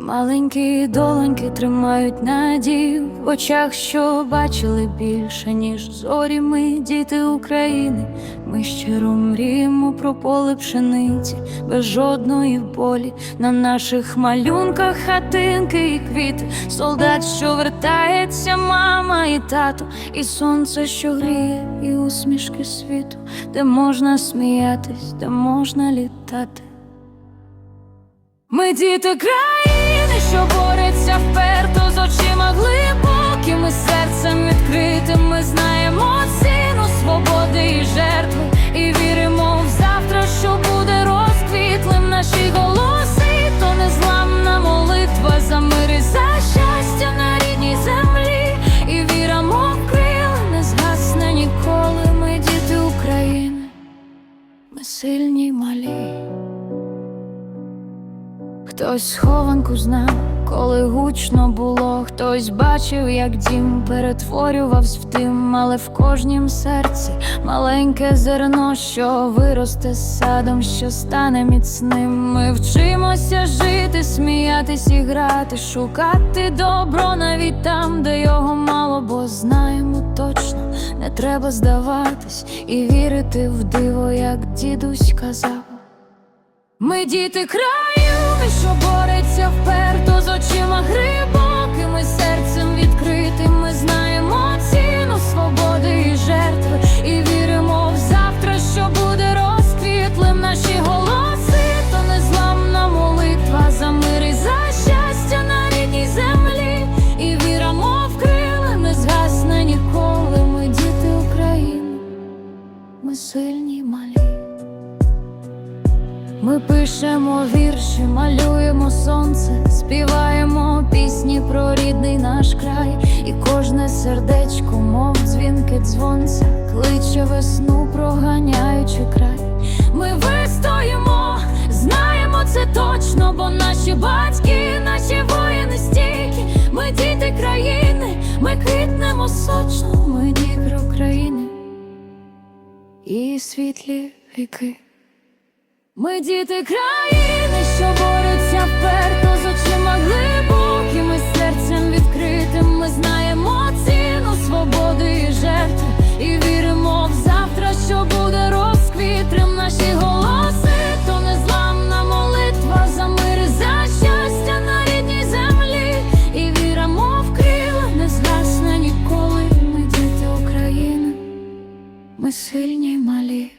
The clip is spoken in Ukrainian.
Маленькі долоньки тримають надію в очах, що бачили більше, ніж зорі. Ми діти України. Ми щиро мріємо про поле пшениці, без жодної болі. На наших малюнках хатинки і квіти, солдат, що вертається, мама і тато, і сонце, що гріє, і усмішки світу, де можна сміятись, де можна літати. Ми діти країни, що бореться вперто з очима глибокими, серцем відкритим. Ми знаємо ціну свободи і жертви, і віримо в завтра, що буде розквітлим. Наші голоси, то незламна молитва за мир і за щастя на рідній землі. І віра, мов крила, не згасне ніколи. Ми діти України, ми сильні малі. Хтось схованку знав, коли гучно було, хтось бачив, як дім перетворювався в дим, але в кожнім серці маленьке зерно, що виросте з садом, що стане міцним. Ми вчимося жити, сміятись і грати, шукати добро навіть там, де його мало, бо знаємо точно, не треба здаватись і вірити в диво, як дідусь казав. Ми діти краю, ми сильні малі. Ми пишемо вірші, малюємо сонце, співаємо пісні про рідний наш край, і кожне сердечко, мов дзвінки дзвонця, кличе весну, проганяючи край. Ми вистоїмо, знаємо це точно, бо наші батьки, наші воїни стійкі, ми діти країни, ми квітнемо сочно, і світлі віки. Ми діти країни, що ми сильні й малі.